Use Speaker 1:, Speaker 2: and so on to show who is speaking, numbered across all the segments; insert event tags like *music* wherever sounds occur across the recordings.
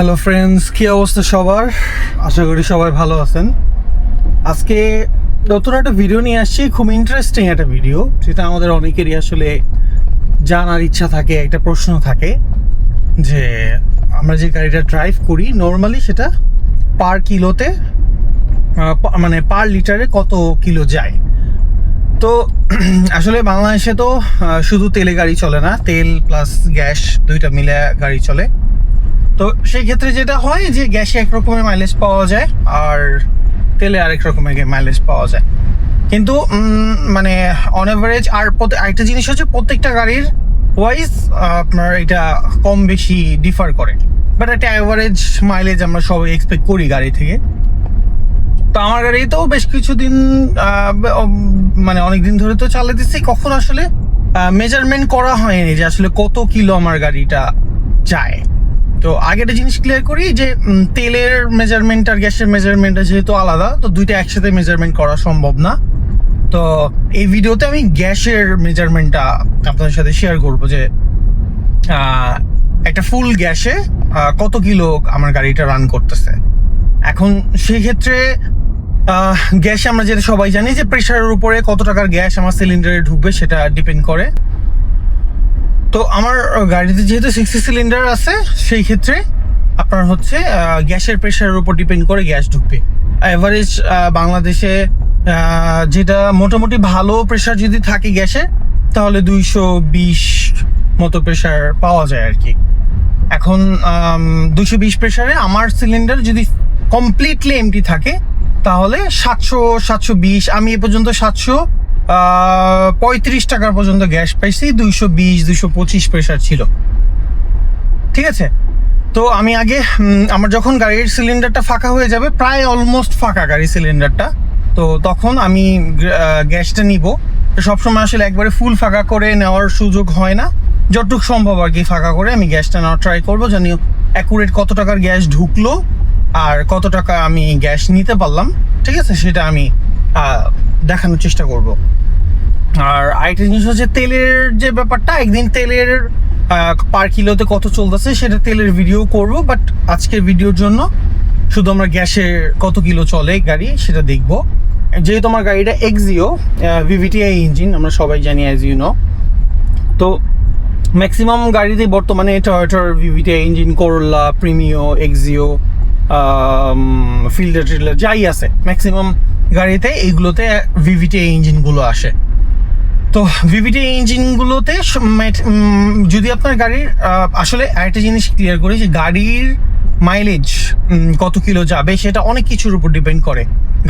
Speaker 1: Hello friends কি অবস্থা সবার? আশা করি সবাই ভালো আছেন। আজকে নতুন একটা ভিডিও নিয়ে আসছি। খুব ইন্টারেস্টিং একটা ভিডিও যেটা আমাদের অনেকেরই আসলে জানার ইচ্ছা থাকে, একটা প্রশ্ন থাকে যে, আমরা যে গাড়িটা ড্রাইভ করি নর্মালি সেটা পার কিলোতে মানে পার লিটারে কত কিলো যায়? তো *clears throat* আসলে বাংলাদেশে তো শুধু তেলে গাড়ি চলে না, তেল প্লাস গ্যাস দুইটা মিলে গাড়ি চলে। তো সেই ক্ষেত্রে যেটা হয় যে গ্যাসে এক রকমের মাইলেজ পাওয়া যায় আর তেলে আরেক রকমের মাইলেজ পাওয়া যায়। কিন্তু মানে অন অ্যাভারেজ আর আরেকটা জিনিস হচ্ছে প্রত্যেকটা গাড়ির ওয়াইজ আপনার এটা কম বেশি ডিফার করে। বাট একটা অ্যাভারেজ মাইলেজ আমরা সবাই এক্সপেক্ট করি গাড়ি থেকে। তো আমার গাড়িতেও বেশ কিছুদিন মানে অনেক দিন ধরে তো চালাতেছি কখন আসলে মেজারমেন্ট করা হয়নি যে আসলে কত কিলো আমার গাড়িটা যায়। তো আগে একটা জিনিস ক্লিয়ার করি যে তেলের মেজারমেন্ট আর গ্যাসের মেজারমেন্টটা যেহেতু আলাদা, তো দুইটা একসাথে মেজারমেন্ট করা সম্ভব না। তো এই ভিডিওতে আমি গ্যাসের মেজারমেন্টটা আপনাদের সাথে শেয়ার করব যে একটা ফুল গ্যাসে কত কিলো আমার গাড়িটা রান করতেছে। এখন সেই ক্ষেত্রে গ্যাস আমরা যেটা সবাই জানি যে প্রেশারের উপরে কত টাকার গ্যাস আমার সিলিন্ডারে ঢুকবে সেটা ডিপেন্ড করে। তো আমার গাড়িতে যেহেতু সিক্সটি সিলিন্ডার আছে, সেই ক্ষেত্রে আপনার হচ্ছে গ্যাসের প্রেশারের উপর ডিপেন্ড করে গ্যাস ঢুকবে। অ্যাভারেজ বাংলাদেশে যেটা মোটামুটি ভালো প্রেশার যদি থাকে গ্যাসে, তাহলে দুইশো বিশ মতো প্রেশার পাওয়া যায় আর কি। এখন দুশো বিশ প্রেশারে আমার সিলিন্ডার যদি কমপ্লিটলি এমটি থাকে, তাহলে সাতশো সাতশো বিশ, আমি এ পর্যন্ত সাতশো পঁয়ত্রিশ টাকার পর্যন্ত গ্যাস পাইছি, দুইশো বিশ, দুইশো পঁচিশ প্রেশার ছিল। ঠিক আছে? তো আমি আগে আমার যখন গাড়ির সিলিন্ডারটা ফাঁকা হয়ে যাবে, প্রায় অলমোস্ট ফাঁকা গাড়ির সিলিন্ডারটা তো তখন আমি গ্যাসটা নিব। সবসময় আসলে একবারে ফুল ফাঁকা করে নেওয়ার সুযোগ হয় না। যতটুকু সম্ভব আর কি ফাঁকা করে আমি গ্যাসটা নেওয়ার ট্রাই করব, জানি অ্যাকুরেট কত টাকার গ্যাস ঢুকলো আর কত টাকা আমি গ্যাস নিতে পারলাম। ঠিক আছে? সেটা আমি দেখানোর চেষ্টা করব। আর আরেকটা জিনিস হচ্ছে তেলের যে ব্যাপারটা, একদিন তেলের পার কিলোতে কত চলতেছে সেটা তেলের ভিডিও করব বাট আজকের ভিডিওর জন্য শুধু আমরা গ্যাসের কত কিলো চলে গাড়ি সেটা দেখব। যেহেতু আমার গাড়িটা এক্সিও ভিভিটিআই ইঞ্জিন আমরা সবাই জানি অ্যাজ ইউ নো তো ম্যাক্সিমাম গাড়িতে বর্তমানে টয়োটার VVTI engine Corolla Premio Axio Fielder টিল্ডার যাই আছে ম্যাক্সিমাম গাড়িতে এইগুলোতে ভিভিটি ইঞ্জিনগুলো আসে। তো ভিভিটি ইঞ্জিনগুলোতে যদি আপনার গাড়ির আসলে একটা জিনিস ক্লিয়ার করি যে গাড়ির মাইলেজ কত কিলো যাবে সেটা অনেক কিছুর উপর ডিপেন্ড করে।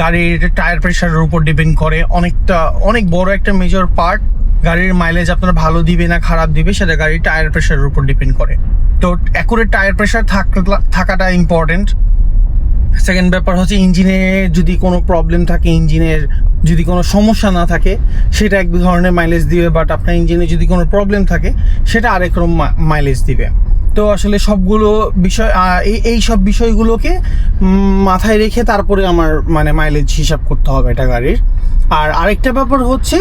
Speaker 1: গাড়ির টায়ার প্রেশারের উপর ডিপেন্ড করে। অনেকটা, অনেক বড় একটা মেজর পার্ট গাড়ির মাইলেজ আপনার ভালো দিবে না খারাপ দিবে সেটা গাড়ির টায়ার প্রেশারের উপর ডিপেন্ড করে। তো অ্যাকুরেট টায়ার প্রেশার থাকাটা ইম্পর্টেন্ট সেকেন্ড ব্যাপার হচ্ছে ইঞ্জিনে যদি কোনো প্রবলেম থাকে, ইঞ্জিনের যদি কোনো সমস্যা না থাকে, সেটা এক ধরনের মাইলেজ দিবে বাট আপনার ইঞ্জিনে যদি কোনো প্রবলেম থাকে, সেটা আরেক রকম মাইলেজ দিবে। তো আসলে সবগুলো বিষয় এই এই সব বিষয়গুলোকে মাথায় রেখে তারপরে আমার মানে মাইলেজ হিসাব করতে হবে এটা গাড়ির। আর আরেকটা ব্যাপার হচ্ছে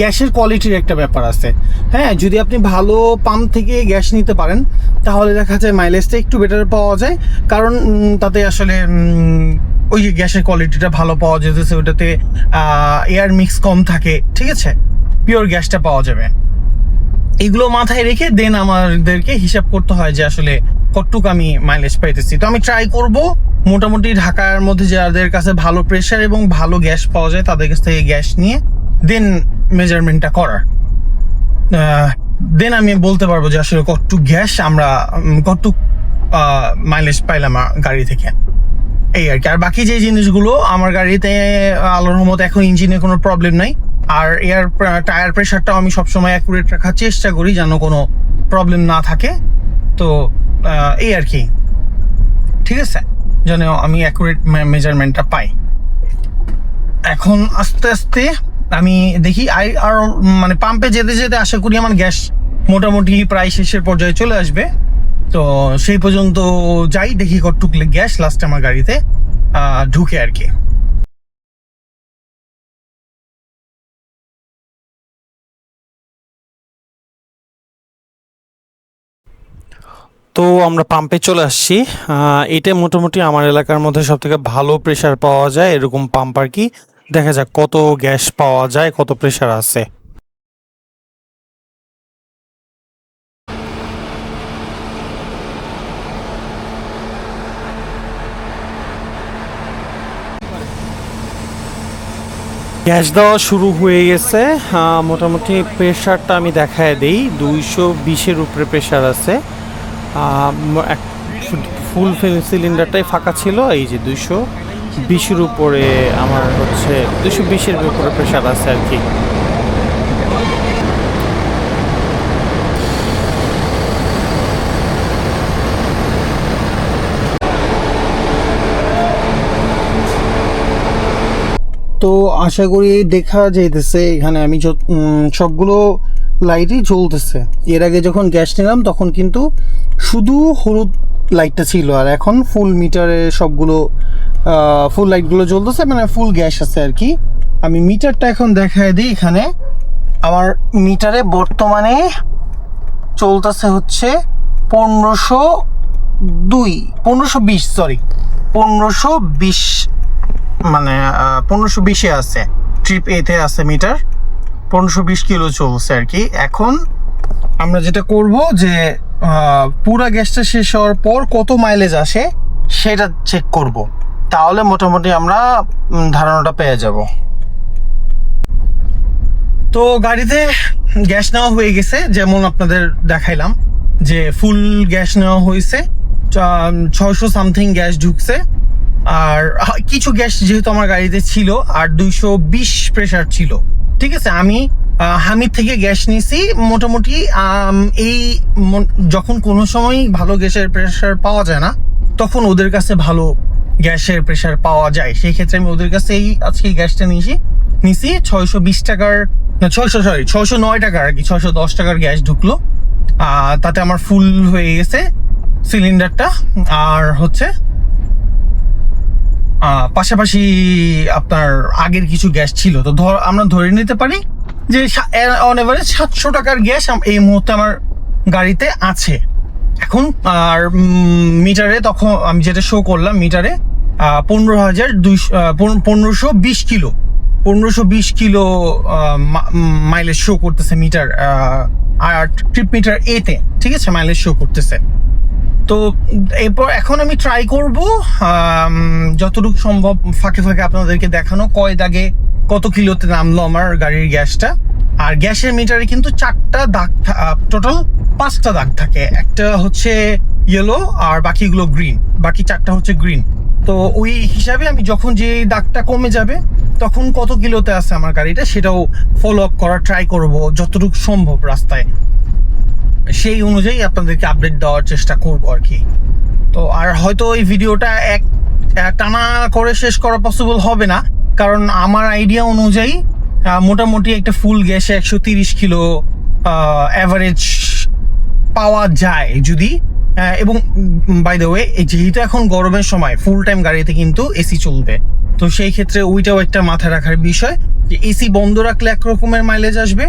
Speaker 1: গ্যাসের কোয়ালিটির একটা ব্যাপার আছে। হ্যাঁ যদি আপনি ভালো পাম্প থেকে গ্যাস নিতে পারেন, তাহলে দেখা যায় মাইলেজটা একটু বেটার পাওয়া যায়। কারণ তাতে আসলে ওই গ্যাসের কোয়ালিটিটা ভালো পাওয়া যেতেছে, ওটাতে এয়ার মিক্স কম থাকে, ঠিক আছে? পিওর গ্যাসটা পাওয়া যাবে। এগুলো মাথায় রেখে দেন আমাদেরকে হিসাব করতে হয় যে আসলে কতটুকু আমি মাইলেজ পাইতেছি। তো আমি ট্রাই করব, মোটামুটি ঢাকার মধ্যে যাদের কাছে ভালো প্রেশার এবং ভালো গ্যাস পাওয়া যায় তাদের কাছ থেকে গ্যাস নিয়ে দেন মেজারমেন্টটা করার। দেন আমি বলতে পারব যে আসলে কতটুক গ্যাস আমরা কতটুক মাইলেজ পাইলাম গাড়ি থেকে। এই আর কি। আর বাকি যে জিনিসগুলো, আমার গাড়িতে আলোর রহমত এখন ইঞ্জিনে কোনো প্রবলেম নাই। আর এয়ার টায়ার প্রেশারটাও আমি সবসময় অ্যাকুরেট রাখার চেষ্টা করি যেন কোনো প্রবলেম না থাকে। তো এই আর কি। ঠিক আছে? যেন আমি অ্যাকুরেট মেজারমেন্টটা পাই। এখন আস্তে আস্তে আমি দেখি আই আর মানে পাম্পে যেতে যেতে আশা করি আমার গ্যাস মোটামুটি প্রায় শেষের পর্যায়ে চলে আসবে। তো সেই পর্যন্ত যাই, দেখি কতটুক গ্যাস লাস্টে আমার গাড়িতে ঢুকে আর কি। তো আমরা পাম্পে চলে আসছি। এটা মোটামুটি আমার এলাকার মধ্যে সব থেকে ভালো প্রেসার পাওয়া যায়, এরকম পাম্প আর কি। দেখা যাক কত গ্যাস পাওয়া যায়, কত প্রেসার আছে। গ্যাস দেওয়া শুরু হয়ে গেছে। মোটামুটি প্রেশারটা আমি দেখায় দিই, দুইশো বিশের উপরে প্রেশার আছে। ফুল সিলিন্ডারটাই ফাঁকা ছিল, এই যে দুইশো বিশের উপরে আমার হচ্ছে দুশো বিশের উপরে প্রেশার আছে আর কি। তো আশা করি দেখা যাইতেছে, এখানে আমি সবগুলো লাইটই জ্বলতেছে। এর আগে যখন গ্যাস নিলাম, তখন কিন্তু শুধু হলুদ লাইটটা ছিল, আর এখন ফুল মিটারে সবগুলো ফুল লাইটগুলো জ্বলতেছে মানে ফুল গ্যাস আছে আর কি। আমি মিটারটা এখন দেখায় দিই এখানে। আমার মিটারে বর্তমানে চলতেছে হচ্ছে পনেরোশো দুই, পনেরোশো বিশ সরি পনেরোশো বিশ মানে পনেরোশো বিশে আছে ট্রিপ এতে আছে মিটার পনেরোশো বিশ কিলো চলছে আর কি। এখন আমরা যেটা করব যে পুরা গ্যাসটা শেষ হওয়ার পর কত মাইলেজ আসে সেটা চেক করব। তাহলে মোটামুটি আমরা ধারণাটা পেয়ে যাব। তো গাড়িতে গ্যাস নেওয়া হয়ে গেছে, যেমন আপনাদের দেখাইলাম, যে ফুল গ্যাস নেওয়া হয়েছে ছয়শো সামথিং গ্যাস ঢুকছে। আর কিছু গ্যাস যেহেতু আমার গাড়িতে ছিল, আর দুইশো বিশ প্রেশার ছিল। ঠিক আছে? আমি হামিদ থেকে গ্যাস নিয়েছি। মোটামুটি এই যখন কোনো সময় ভালো গ্যাসের প্রেশার পাওয়া যায় না, তখন ওদের কাছে ভালো গ্যাসের প্রেশার পাওয়া যায়। সেই ক্ষেত্রে আমি ওদের কাছে এই আজকে গ্যাসটা নিয়েছি। নিছি ছয়শো বিশ টাকার, না, ছয়শো সরি ছয়শো নয় টাকার আর কি, ছয়শো দশ টাকার গ্যাস ঢুকলো। তাতে আমার ফুল হয়ে গেছে সিলিন্ডারটা আর হচ্ছে পাশাপাশি আপনার আগের কিছু গ্যাস ছিল। তো ধর, আমরা ধরে নিতে পারি যে অন এভারেজ সাতশো টাকার গ্যাস এই মুহূর্তে আমার গাড়িতে আছে। এখন, আর মিটারে তখন আমি যেটা শো করলাম মিটারে পনেরো হাজার দুইশো পনেরোশো বিশ কিলো। পনেরোশো বিশ কিলো মাইলেজ শো করতেছে মিটার আর ট্রিপ মিটার এতে ঠিক আছে? মাইলেজ শো করতেছে। তো, এরপর এখন আমি ট্রাই করব যতটুকু সম্ভব ফাঁকে ফাঁকে আপনাদেরকে দেখানো, কয় দাগে কত কিলোতে নামলো আমার গাড়ির গ্যাসটা? আর গ্যাসের মিটারে কিন্তু চারটা দাগ টোটাল পাঁচটা দাগ থাকে। একটা হচ্ছে ইয়েলো আর বাকিগুলো গ্রিন বাকি চারটা হচ্ছে গ্রিন তো ওই হিসাবে আমি যখন যে দাগটা কমে যাবে, তখন কত কিলোতে আছে আমার গাড়িটা সেটাও ফলো আপ করার ট্রাই করব যতটুকু সম্ভব রাস্তায়। সেই অনুযায়ী আপনাদেরকে আপডেট দেওয়ার চেষ্টা করব আর কি। তো আর হয়তো এই ভিডিওটা এক টানা করে শেষ করা পসিবল হবে না। কারণ আমার আইডিয়া অনুযায়ী মোটামুটি একটা ফুল গ্যাসে একশো তিরিশ কিলো অ্যাভারেজ পাওয়া যায় যদি। এবং বাই দ্য ওয়ে যেহেতু এখন গরমের সময় ফুল টাইম গাড়িতে কিন্তু এসি চলবে। তো সেই ক্ষেত্রে ওইটাও একটা মাথায় রাখার বিষয় যে এসি বন্ধ রাখলে এক রকমের মাইলেজ আসবে,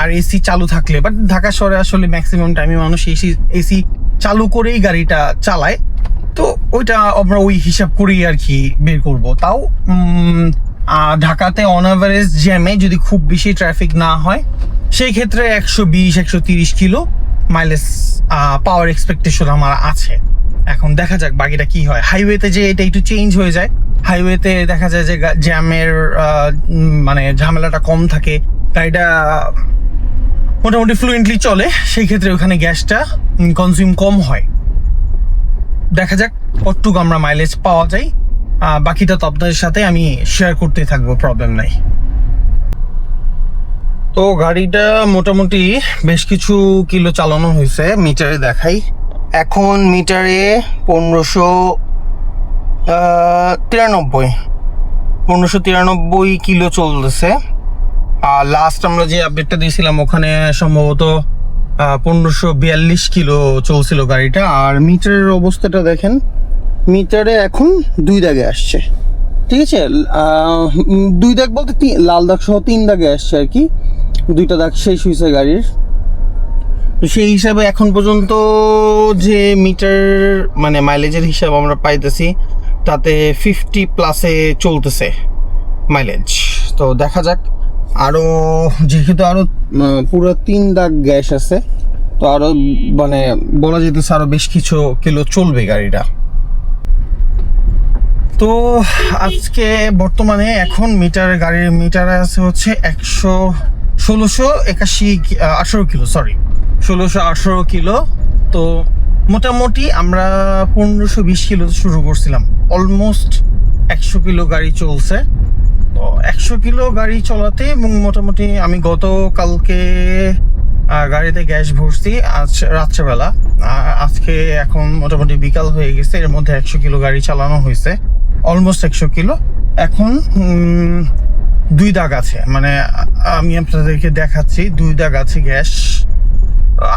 Speaker 1: আর এসি চালু থাকলে। বাট ঢাকা শহরে আসলে ম্যাক্সিমাম টাইমে মানুষ এসি এসি চালু করেই গাড়িটা চালায়। ওইটা আমরা ওই হিসাব করেই আর কি বের করব। তাও ঢাকাতে অন অ্যাভারেজ জ্যামে যদি খুব বেশি ট্রাফিক না হয়, সেই ক্ষেত্রে একশো বিশ, একশো তিরিশ কিলো মাইলেজ পাওয়ার এক্সপেকটেশন আমার আছে। এখন দেখা যাক বাকিটা কি হয়। হাইওয়েতে যে এটা একটু চেঞ্জ হয়ে যায় হাইওয়েতে দেখা যায় যে জ্যামের মানে ঝামেলাটা কম থাকে। গাড়িটা মোটামুটি ফ্লুয়েন্টলি চলে, সেই ক্ষেত্রে ওখানে গ্যাসটা কনজিউম কম হয়। দেখা যাক কতটুকু আমরা মাইলেজ পাওয়া যায়। বাকিটা তো আপনাদের সাথে আমি শেয়ার করতেই থাকব প্রবলেম নাই। তো গাড়িটা মোটামুটি বেশ কিছু কিলো চালানো হয়েছে মিটারে দেখাই। এখন মিটারে পনেরোশো তিরানব্বই। পনেরোশো তিরানব্বই কিলো চলতেছে। আর লাস্ট আমরা যে আপডেটটা দিয়েছিলাম, ওখানে সম্ভবত পনেরোশো বিয়াল্লিশ কিলো চলছিল গাড়িটা। আর মিটারের অবস্থাটা দেখেন। মিটারে এখন দুই দাগে আসছে। ঠিক আছে? দুই দাগ বলতে লাল দাগ সহ তিন দাগে আসছে আর কি। দুইটা দাগ শেষ হয়েছে গাড়ির।
Speaker 2: তো সেই হিসাবে এখন পর্যন্ত যে মিটার মানে মাইলেজের হিসাব আমরা পাইতেছি, তাতে ফিফটি প্লাসে চলতেছে মাইলেজ। তো দেখা যাক আরও যেহেতু আরও পুরো তিন দাগ গ্যাস আছে, তো আরও মানে বলা যেতেছে আরও বেশ কিছু কিলো চলবে গাড়িটা।
Speaker 1: তো আজকে বর্তমানে এখন মিটার গাড়ির মিটার আছে হচ্ছে একশো ষোলোশো একাশি আঠেরো কিলো সরি ষোলোশো আঠেরো কিলো। তো মোটামুটি আমরা পনেরোশো বিশ কিলো শুরু করছিলাম। অলমোস্ট একশো কিলো গাড়ি চলছে। তো একশো কিলো গাড়ি চলাতে এবং মোটামুটি আমি গতকালকে গাড়িতে গ্যাস ভরছি আজ রাত্রেবেলা। আজকে এখন মোটামুটি বিকাল হয়ে গেছে, এর মধ্যে একশো কিলো গাড়ি চালানো হয়েছে। অলমোস্ট একশো কিলো। এখন দুই দাগ আছে। মানে আমি আপনাদেরকে দেখাচ্ছি, দুই দাগ আছে গ্যাস।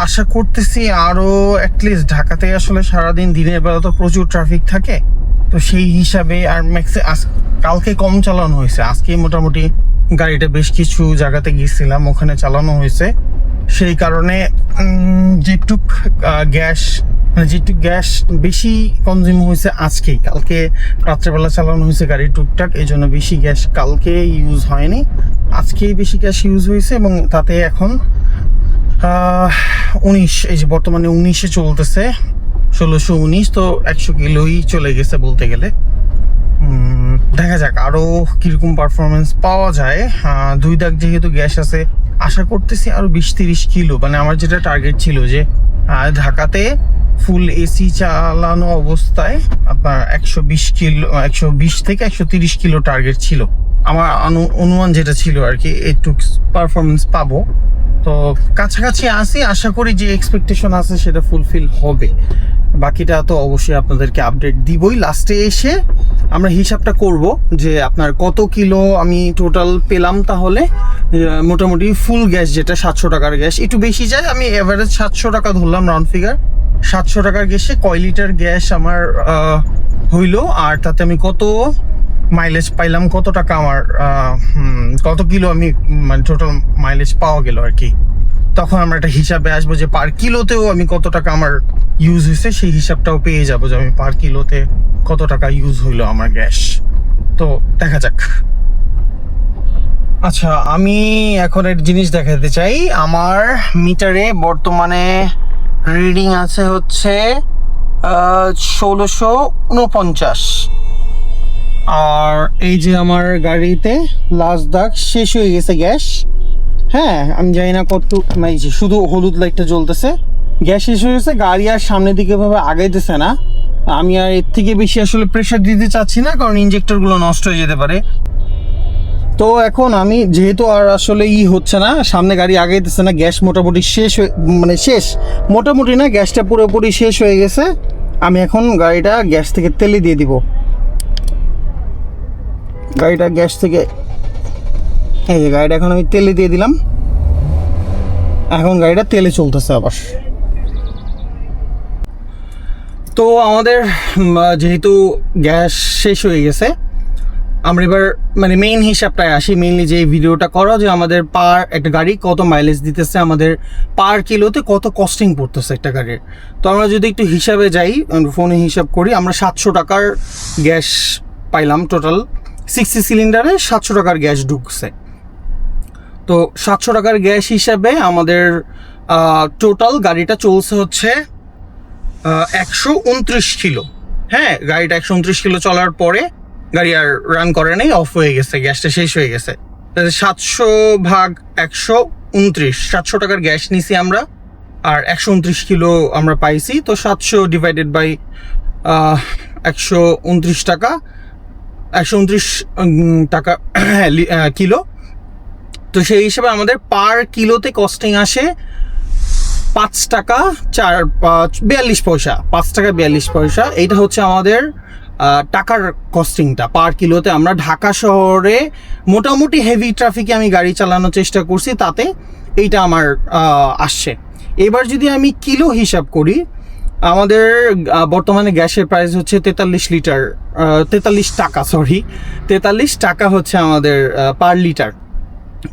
Speaker 1: আশা করতেছি আরও অ্যাটলিস্ট ঢাকাতে আসলে সারাদিন, দিনের বেলা তো প্রচুর ট্রাফিক থাকে। তো সেই হিসাবে আর ম্যাক্সি আজ, কালকে কম চালানো হয়েছে। আজকে মোটামুটি গাড়িটা বেশ কিছু জায়গাতে গিয়েছিলাম, ওখানে চালানো হয়েছে। সেই কারণে যেটুক গ্যাস মানে যেটুক গ্যাস বেশি কনজিউম হয়েছে আজকেই, কালকে রাত্রেবেলা চালানো হয়েছে গাড়ি টুকটাক এই জন্য বেশি গ্যাস কালকে ইউজ হয়নি। আজকেই বেশি গ্যাস ইউজ হয়েছে এবং তাতে এখন উনিশ, এই যে বর্তমানে উনিশে চলতেছে, ষোলোশো উনিশ, তো একশো কিলোই চলে গেছে বলতে গেলে। দেখা যাক আরও কীরকম পারফরমেন্স পাওয়া যায়। দুই দাগ যেহেতু গ্যাস আছে আশা করতেছি আরও বিশ তিরিশ কিলো। মানে আমার যেটা টার্গেট ছিল যে ঢাকাতে ফুল এসি চালানো অবস্থায় আপনার একশো বিশ কিলো, একশো বিশ থেকে একশো তিরিশ কিলো টার্গেট ছিল। আমার অনু- অনুমান যেটা ছিল আর কি, একটু পারফরমেন্স পাবো। তো কাছাকাছি আসি আশা করি যে এক্সপেকটেশন আছে সেটা ফুলফিল হবে। বাকিটা তো অবশ্যই আপনাদেরকে আপডেট দিবই। লাস্টে এসে আমরা হিসাবটা করব যে আপনার কত কিলো আমি টোটাল পেলাম তাহলে। মোটামুটি ফুল গ্যাস যেটা সাতশো টাকার গ্যাস একটু বেশি যায়, আমি এভারেজ সাতশো টাকা ধরলাম রাউন্ড ফিগার সাতশো টাকার গ্যাসে কয় লিটার গ্যাস আমার হইল, আর তাতে আমি কত মাইলেজ পাইলাম কত টাকা আমার কত কিলো আমি মানে টোটাল মাইলেজ পাওয়া গেল আর কি। তখন আমরা একটা হিসাবে আসব যে পার কিলোতেও আমি কত টাকা আমার ইউজ হয়েছে, সেই হিসাবটাও পেয়ে যাব যে আমি পার কিলোতে কত টাকা ইউজ হইল আমার গ্যাস তো দেখা যাক। আচ্ছা আমি এখন একটা জিনিস দেখাতে চাই। আমার মিটারে বর্তমানে রিডিং আছে হচ্ছে ষোলোশো উনপঞ্চাশ আর এই যে আমার গাড়িতে লাস্ট দাগ শেষ হয়ে গেছে গ্যাস। হ্যাঁ আমি জানি না কত মানে শুধু হলুদ লাইটটা জ্বলতেছে। গ্যাস শেষ হয়ে গেছে, গাড়ি আর সামনের দিকে ভাবে আগাইতেছে না। আমি আর এর থেকে বেশি আসলে প্রেশার দিতে চাচ্ছি না, কারণ ইঞ্জেক্টরগুলো নষ্ট হয়ে যেতে পারে। তো এখন আমি যেহেতু আর আসলে ই হচ্ছে না, সামনে গাড়ি আগাইতেছে না, গ্যাস মোটামুটি শেষ হয়ে মানে শেষ। মোটামুটি না, গ্যাসটা পুরোপুরি শেষ হয়ে গেছে। আমি এখন গাড়িটা গ্যাস থেকে তেলে দিয়ে দিব। গাড়িটা গ্যাস থেকে, এই যে গাড়িটা এখন আমি তেলে দিয়ে দিলাম। এখন গাড়িটা তেলে চলতেছে আবার। তো আমাদের যেহেতু গ্যাস শেষ হয়ে গেছে, আমরা এবার মানে মেইন হিসাবটায় আসি। মেইনলি যে ভিডিওটা করো যে আমাদের পার একটা গাড়ি কত মাইলেজ দিতেছে, আমাদের পার কিলোতে কত কস্টিং পড়তেছে একটা গাড়ির। তো আমরা যদি একটু হিসাবে যাই, ফোনে হিসাব করি, আমরা সাতশো টাকার গ্যাস পাইলাম টোটাল সিক্সটি সিলিন্ডারে সাতশো টাকার গ্যাস ঢুকছে। তো সাতশো টাকার গ্যাস হিসাবে আমাদের টোটাল গাড়িটা চলছে হচ্ছে একশো উনত্রিশ কিলো। হ্যাঁ গাড়িটা একশো উনত্রিশ কিলো চলার পরে গাড়ি আর রান করে নেই অফ হয়ে গেছে, গ্যাসটা শেষ হয়ে গেছে। সাতশো ভাগ একশো উনত্রিশ, সাতশো টাকার গ্যাস নিছি আমরা, আর একশো উনত্রিশ কিলো আমরা পাইছি। তো সাতশো ডিভাইডেড বাই একশো উনত্রিশ টাকা একশো উনত্রিশ টাকা হ্যাঁ, কিলো। তো সেই হিসেবে আমাদের পার কিলোতে কস্টিং আসে পাঁচ টাকা চার পাঁচ বিয়াল্লিশ পয়সা পাঁচ টাকা বিয়াল্লিশ পয়সা। এইটা হচ্ছে আমাদের টাকার কস্টিংটা পার কিলোতে আমরা ঢাকা শহরে মোটামুটি হেভি ট্রাফিকে আমি গাড়ি চালানোর চেষ্টা করছি তাতে এইটা আমার আসছে। এবার যদি আমি কিলো হিসাব করি আমাদের বর্তমানে গ্যাসের প্রাইস হচ্ছে তেতাল্লিশ লিটার তেতাল্লিশ টাকা সরি তেতাল্লিশ টাকা হচ্ছে আমাদের পার লিটার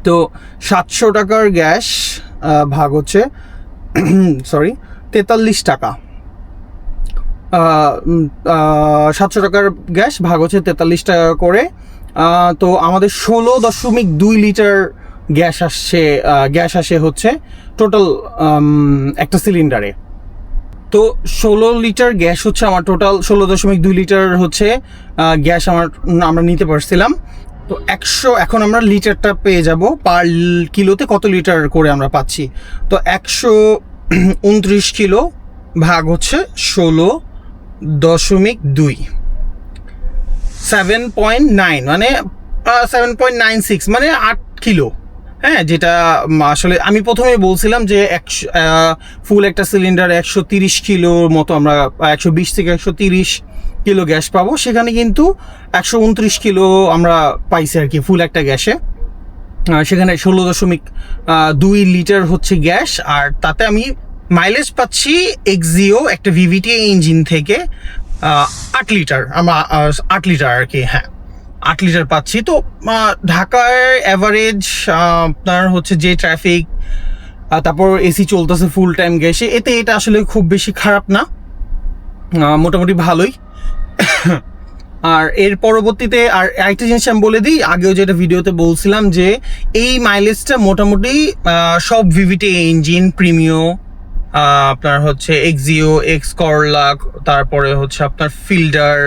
Speaker 1: তো সাতশো টাকার গ্যাস ভাগ হচ্ছে *clears throat* সরি তেতাল্লিশ টাকা। সাতশো টাকার গ্যাস ভাগ হচ্ছে তেতাল্লিশ টাকা করে। তো আমাদের ষোলো দশমিক দুই লিটার গ্যাস আসছে গ্যাস আসে হচ্ছে টোটাল একটা সিলিন্ডারে তো ষোলো লিটার গ্যাস হচ্ছে আমার টোটাল ষোলো দশমিক দুই লিটার হচ্ছে গ্যাস আমার আমরা নিতে পারছিলাম। তো একশো, এখন আমরা লিটারটা পেয়ে যাব পার কিলোতে কত লিটার করে আমরা পাচ্ছি? তো একশো উনত্রিশ কিলো ভাগ হচ্ছে ষোলো দশমিক দুই। সেভেন পয়েন্ট নাইন মানে সেভেন পয়েন্ট নাইন সিক্স মানে আট কিলো। হ্যাঁ যেটা আসলে আমি প্রথমে বলছিলাম যে একশো ফুল একটা সিলিন্ডার একশো তিরিশ কিলোর মতো আমরা একশো বিশ থেকে একশো তিরিশ কিলো গ্যাস পাবো। সেখানে কিন্তু একশো উনত্রিশ কিলো আমরা পাইছি আর কি ফুল একটা গ্যাসে। সেখানে ষোলো দশমিক দুই লিটার হচ্ছে গ্যাস। আর তাতে আমি মাইলেজ পাচ্ছি এক্সিও একটা ভিভিটি ইঞ্জিন থেকে আট লিটার আমরা আট লিটার আর কি হ্যাঁ। আট লিটার পাচ্ছি। তো ঢাকার অ্যাভারেজ আপনার হচ্ছে যে ট্রাফিক তারপর এসি চলতেছে ফুল টাইম গ্যাসে, এতে এটা আসলে খুব বেশি খারাপ না। মোটামুটি ভালোই। আর এর পরবর্তীতে আর একটা জিনিস আমি বলে দিই, আগেও যেটা ভিডিওতে বলছিলাম যে এই মাইলেজটা মোটামুটি সব ভিভিটি ইঞ্জিন প্রিমিও আপনার হচ্ছে এক্সিও এক্স করলা তারপরে হচ্ছে আপনার ফিল্ডার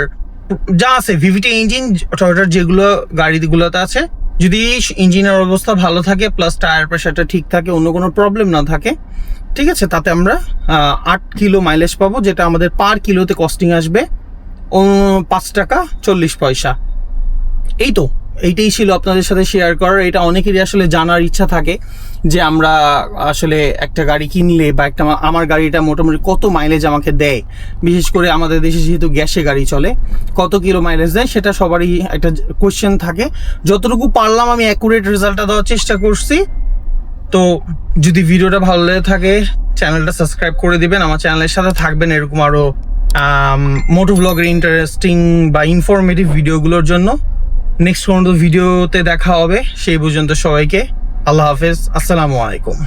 Speaker 1: যা আছে ভিভিটি ইঞ্জিন টয়োটার যেগুলো, গাড়িগুলোতে আছে, যদি ইঞ্জিনের অবস্থা ভালো থাকে প্লাস টায়ার প্রেশারটা ঠিক থাকে, অন্য কোনো প্রবলেম না থাকে, ঠিক আছে? তাতে আমরা আট কিলো মাইলেজ পাবো, যেটা আমাদের পার কিলোতে কস্টিং আসবে পাঁচ টাকা চল্লিশ পয়সা। এই তো। এইটাই ছিল আপনাদের সাথে শেয়ার করার। এটা অনেকেরই আসলে জানার ইচ্ছা থাকে যে আমরা আসলে একটা গাড়ি কিনলে বা একটা আমা- আমার গাড়িটা মোটামুটি কত মাইলেজ আমাকে দেয়। বিশেষ করে আমাদের দেশে যেহেতু গ্যাসে গাড়ি চলে, কত কিলো মাইলেজ দেয় সেটা সবারই একটা কোয়েশ্চেন থাকে। যতটুকু পারলাম আমি অ্যাকুরেট রেজাল্টটা দেওয়ার চেষ্টা করছি। তো যদি ভিডিওটা ভালো লেগে থাকে চ্যানেলটা সাবস্ক্রাইব করে দিবেন। আমার চ্যানেলের সাথে থাকবেন এরকম আরও মোটো ব্লগের ইন্টারেস্টিং বা ইনফরমেটিভ ভিডিওগুলোর জন্য। নেক্সট কোনো ভিডিওতে দেখা হবে। সেই পর্যন্ত সবাইকে আল্লাহ হাফেজ। আসসালামু আলাইকুম।